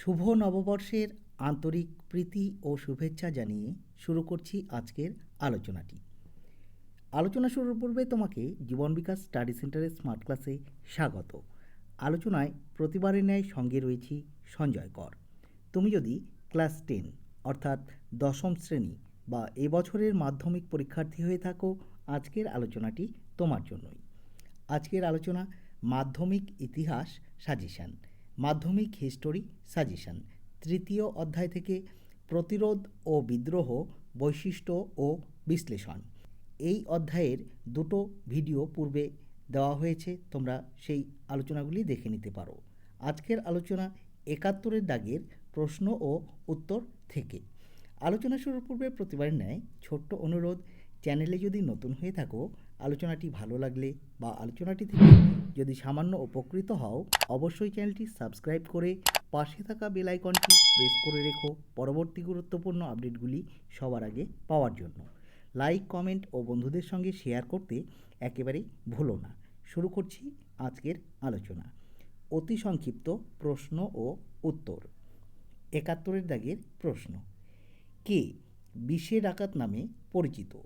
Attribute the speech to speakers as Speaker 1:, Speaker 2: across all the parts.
Speaker 1: শুভ নববর্ষের আন্তরিক প্রীতি ও শুভেচ্ছা জানিয়ে শুরু করছি আজকের আলোচনাটি। আলোচনা শুরুর পূর্বে তোমাকে জীবন বিকাশ স্টাডি সেন্টারের স্মার্ট ক্লাসে স্বাগত। আলোচনায় প্রতিবারের ন্যায় সঙ্গে রয়েছি সঞ্জয় কর। তুমি যদি ক্লাস টেন অর্থাৎ দশম শ্রেণি বা এবছরের মাধ্যমিক পরীক্ষার্থী হয়ে থাকো, আজকের আলোচনাটি তোমার জন্যই। আজকের আলোচনা মাধ্যমিক ইতিহাস সাজেশান। মাধ্যমিক হিস্টোরি সাজেশন, তৃতীয় অধ্যায় থেকে প্রতিরোধ ও বিদ্রোহ, বৈশিষ্ট্য ও বিশ্লেষণ। এই অধ্যায়ের দুটো ভিডিও পূর্বে দেওয়া হয়েছে, তোমরা সেই আলোচনাগুলি দেখে নিতে পারো। আজকের আলোচনা একাত্তরের দাগের প্রশ্ন ও উত্তর থেকে। আলোচনা শুরুর পূর্বে প্রতিবারের ন্যায় ছোট্ট অনুরোধ, চ্যানেলে যদি নতুন হয়ে থাকো আলোচনাটি ভালো লাগলে বা আলোচনাটি থেকে যদি সামান্য উপকৃত হও, অবশ্যই চ্যানেলটি সাবস্ক্রাইব করে পাশে থাকা বেল আইকনটি প্রেস করে রেখো পরবর্তী গুরুত্বপূর্ণ আপডেটগুলি সবার আগে পাওয়ার জন্য। লাইক, কমেন্ট ও বন্ধুদের সঙ্গে শেয়ার করতে একেবারেই ভুলো না। শুরু করছি আজকের আলোচনা। অতি সংক্ষিপ্ত প্রশ্ন ও উত্তর। একাত্তরের দাগের প্রশ্ন। কে? বিশ্বে ডাকাত নামে পরিচিত।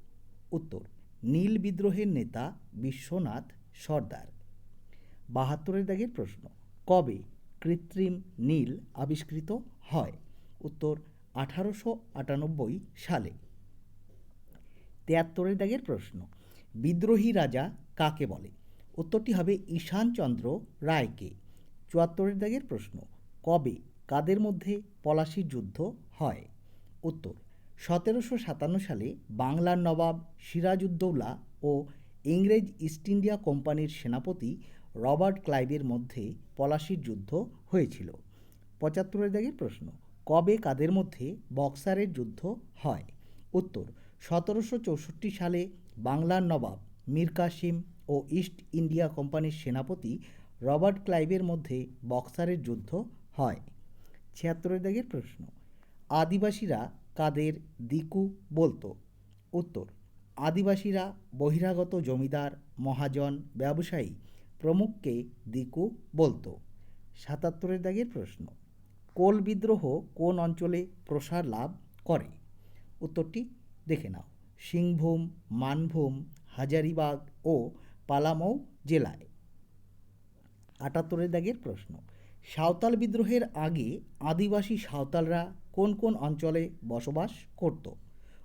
Speaker 1: উত্তর নীল বিদ্রোহের নেতা বিশ্বনাথ সর্দার। বাহাত্তরের দাগের প্রশ্ন, কবে কৃত্রিম নীল আবিষ্কৃত হয়? উত্তর, আঠারোশো আটানব্বই সালে। তেয়াত্তরের দাগের প্রশ্ন, বিদ্রোহী রাজা কাকে বলে? উত্তরটি হবে ঈশানচন্দ্র রায়কে। চুয়াত্তরের দাগের প্রশ্ন, কবে কাদের মধ্যে পলাশির যুদ্ধ হয়? উত্তর সতেরোশো সাতান্ন সালে বাংলার নবাব সিরাজউদ্দৌলা ও ইংরেজ ইস্ট ইন্ডিয়া কোম্পানির সেনাপতি রবার্ট ক্লাইভের মধ্যে পলাশির যুদ্ধ হয়েছিল। পঁচাত্তরের দাগের প্রশ্ন, কবে কাদের মধ্যে বক্সারের যুদ্ধ হয়? উত্তর, সতেরোশো চৌষট্টি সালে বাংলার নবাব মীর কাসিম ও ইস্ট ইন্ডিয়া কোম্পানির সেনাপতি রবার্ট ক্লাইভের মধ্যে বক্সারের যুদ্ধ হয়। ছিয়াত্তরের দাগের প্রশ্ন, আদিবাসীরা কাদের দিকু বলতো? উত্তর, আদিবাসীরা বহিরাগত জমিদার, মহাজন, ব্যবসায়ী প্রমুখকে দিকু বলতো। সাতাত্তরের দাগের প্রশ্ন, কোল বিদ্রোহ কোন অঞ্চলে প্রসার লাভ করে? উত্তরটি দেখে নাও, সিংভূম, মানভূম, হাজারিবাগ ও পালামৌ জেলায়। আটাত্তরের দাগের প্রশ্ন, সাঁওতাল বিদ্রোহের আগে আদিবাসী সাঁওতালরা কোন কোন অঞ্চলে বসবাস করত?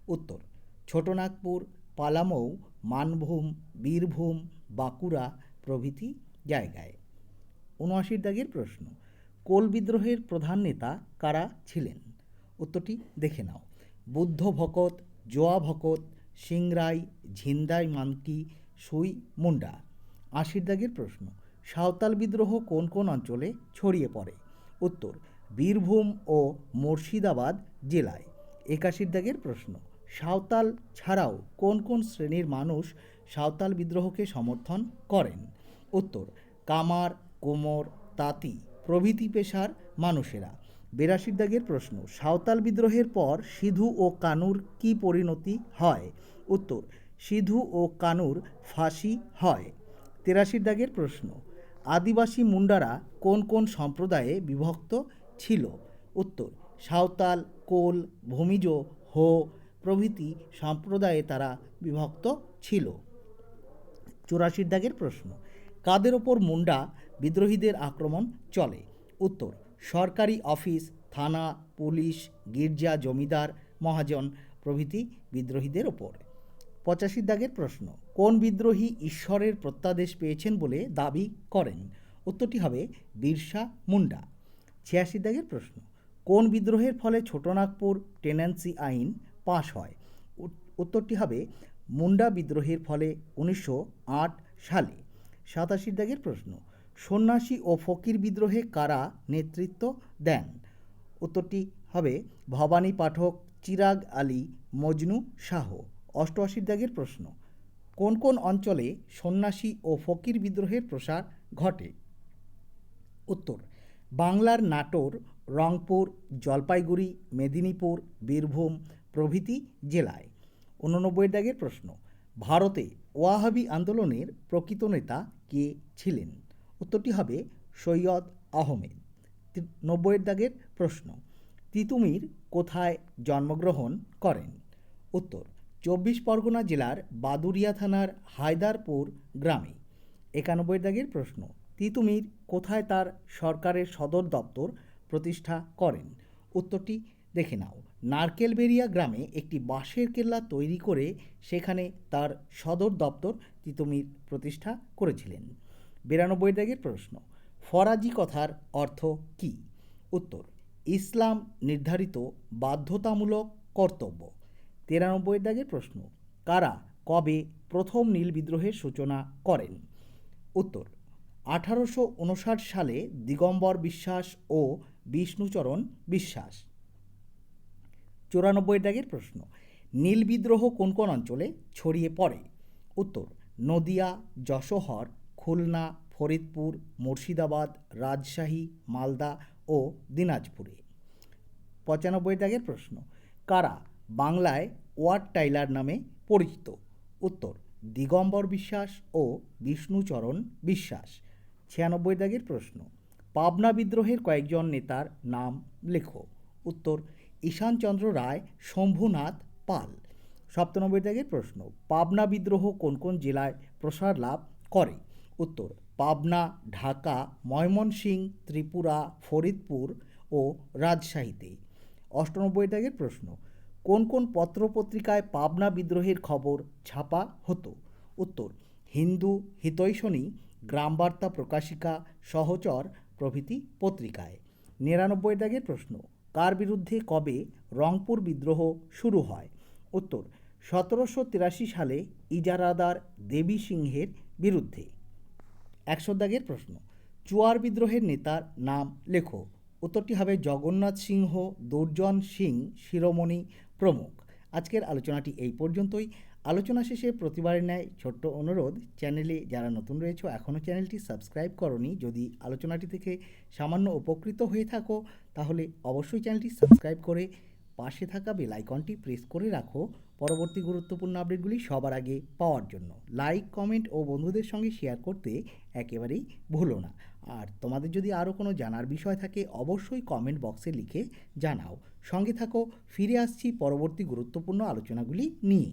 Speaker 1: উত্তর, ছোটনাগপুর, পালামৌ, মানভূম, বীরভূম, বাঁকুড়া প্রভৃতি জায়গায়। উনআশির দাগের প্রশ্ন, কোল বিদ্রোহের প্রধান নেতা কারা ছিলেন? উত্তরটি দেখে নাও। বুদ্ধ ভকত, জোয়া ভকত, সিংরাই, ঝিন্দাই মানকি, সুই মুন্ডা। আশির দাগের প্রশ্ন, সাঁওতাল বিদ্রোহ কোন কোন অঞ্চলে ছড়িয়ে পড়ে? উত্তর বীরভূম ও মুর্শিদাবাদ জেলায়? একাশির দাগের প্রশ্ন। সাঁওতাল ছাড়াও কোন কোন শ্রেণির মানুষ সাঁওতাল বিদ্রোহকে সমর্থন করেন? উত্তর, কামার, কোমর, তাঁতি, প্রভৃতি পেশার মানুষেরা। বেরাশির দাগের প্রশ্ন, সাঁওতাল বিদ্রোহের পর সিধু ও কানুর কি পরিণতি হয়? উত্তর, সিধু ও কানুর ফাঁসি হয়। তেরাশির দাগের প্রশ্ন, আদিবাসী মুন্ডারা কোন কোন সম্প্রদায়ে বিভক্ত ছিল। উত্তর, সাঁওতাল, কোল, ভূমিজ, হো প্রভৃতি সম্প্রদায়ে তারা বিভক্ত ছিল। চুরাশির দাগের প্রশ্ন, কাদের ওপর মুন্ডা বিদ্রোহীদের আক্রমণ চলে? উত্তর, সরকারি অফিস, থানা, পুলিশ, গির্জা, জমিদার, মহাজন প্রভৃতি বিদ্রোহীদের ওপর। পঁচাশির দাগের প্রশ্ন, কোন বিদ্রোহী ঈশ্বরের প্রত্যাদেশ পেয়েছেন বলে দাবি করেন? উত্তরটি হবে, বিরসা মুন্ডা। ছিয়াশি দাগের প্রশ্ন, কোন বিদ্রোহের ফলে ছোটনাগপুর টেন্যান্সি আইন পাশ হয়? উত্তরটি হবে, মুন্ডা বিদ্রোহের ফলে উনিশশো আট সালে। সাতাশি দাগের প্রশ্ন, সন্ন্যাসী ও ফকির বিদ্রোহে কারা নেতৃত্ব দেন? উত্তরটি হবে, ভবানী পাঠক চিরাগ আলী মজনু শাহ। অষ্টআশির দাগের প্রশ্ন, কোন কোন অঞ্চলে সন্ন্যাসী ও ফকির বিদ্রোহের প্রসার ঘটে? উত্তর বাংলার নাটোর, রংপুর, জলপাইগুড়ি, মেদিনীপুর, বীরভূম প্রভৃতি জেলায়। উননব্বই দাগের প্রশ্ন, ভারতে ওয়াহাবি আন্দোলনের প্রকৃত নেতা কে ছিলেন? উত্তরটি হবে সৈয়দ আহমেদ। নব্বইয়ের দাগের প্রশ্ন, তিতুমির কোথায় জন্মগ্রহণ করেন? উত্তর, চব্বিশ পরগনা জেলার বাদুরিয়া থানার হায়দারপুর গ্রামে। একানব্বই দাগের প্রশ্ন তিতুমির কোথায় তার সরকারের সদর দপ্তর প্রতিষ্ঠা করেন? উত্তরটি দেখে নাও। নারকেলবেরিয়া গ্রামে একটি বাঁশের কেল্লা তৈরি করে সেখানে তার সদর দপ্তর তিতুমির প্রতিষ্ঠা করেছিলেন। বিরানব্বই দাগের প্রশ্ন, ফরাজি কথার অর্থ কী? উত্তর, ইসলাম নির্ধারিত বাধ্যতামূলক কর্তব্য। তিরানব্বই দাগের প্রশ্ন, কারা কবে প্রথম নীল বিদ্রোহের সূচনা করেন? উত্তর আঠারোশো উনষাট সালে দিগম্বর বিশ্বাস ও বিষ্ণুচরণ বিশ্বাস। চুরানব্বই দাগের প্রশ্ন, নীল বিদ্রোহ কোন কোন অঞ্চলে ছড়িয়ে পড়ে? উত্তর, নদিয়া, যশোহর, খুলনা, ফরিদপুর, মুর্শিদাবাদ, রাজশাহী, মালদা ও দিনাজপুরে। পঁচানব্বই দাগের প্রশ্ন, কারা বাংলায় ওয়ার্ড টাইলার নামে পরিচিত? উত্তর, দিগম্বর বিশ্বাস ও বিষ্ণুচরণ বিশ্বাস। ছিয়ানব্বই দাগের প্রশ্ন। পাবনা বিদ্রোহের কয়েকজন নেতার নাম লেখো। উত্তর, ঈশানচন্দ্র রায়, শম্ভুনাথ পাল। সপ্তানব্বই দাগের প্রশ্ন, পাবনা বিদ্রোহ কোন কোন জেলায় প্রসার লাভ করে? উত্তর, পাবনা, ঢাকা, ময়মনসিংহ, ত্রিপুরা, ফরিদপুর ও রাজশাহীতে। অষ্টানব্বই দাগের প্রশ্ন, কোন কোন পত্রপত্রিকায় পাবনা বিদ্রোহের খবর ছাপা হতো? উত্তর, হিন্দু হিতৈষণী গ্রামবার্তা প্রকাশিকা সহচর প্রভৃতি পত্রিকায়। নিরানব্বই দাগের প্রশ্ন, কার বিরুদ্ধে কবে রংপুর বিদ্রোহ শুরু হয়? উত্তর, সতেরোশো তিরাশি সালে ইজারাদার দেবী সিংহের বিরুদ্ধে। একশো দাগের প্রশ্ন, চুয়ার বিদ্রোহের নেতার নাম লেখো। উত্তরটি হবে জগন্নাথ সিংহ, দুর্জন সিং শিরোমণি প্রমুখ। আজকের আলোচনাটি এই পর্যন্তই। আলোচনা শেষে প্রতিবারের ন্যায় ছোট্ট অনুরোধ, চ্যানেলে যারা নতুন রয়েছে, এখনও চ্যানেলটি সাবস্ক্রাইব করনি। যদি আলোচনাটি থেকে সামান্য উপকৃত হয়ে থাকো, তাহলে অবশ্যই চ্যানেলটি সাবস্ক্রাইব করে পাশে থাকা বেল আইকনটি প্রেস করে রাখো। পরবর্তী গুরুত্বপূর্ণ আপডেটগুলি সবার আগে পাওয়ার জন্য। লাইক, কমেন্ট ও বন্ধুদের সঙ্গে শেয়ার করতে একেবারেই ভুলো না। আর তোমাদের যদি আরও কোনো জানার বিষয় থাকে, অবশ্যই কমেন্ট বক্সে লিখে জানাও। সঙ্গে থাকো, ফিরে আসছি পরবর্তী গুরুত্বপূর্ণ আলোচনাগুলি নিয়ে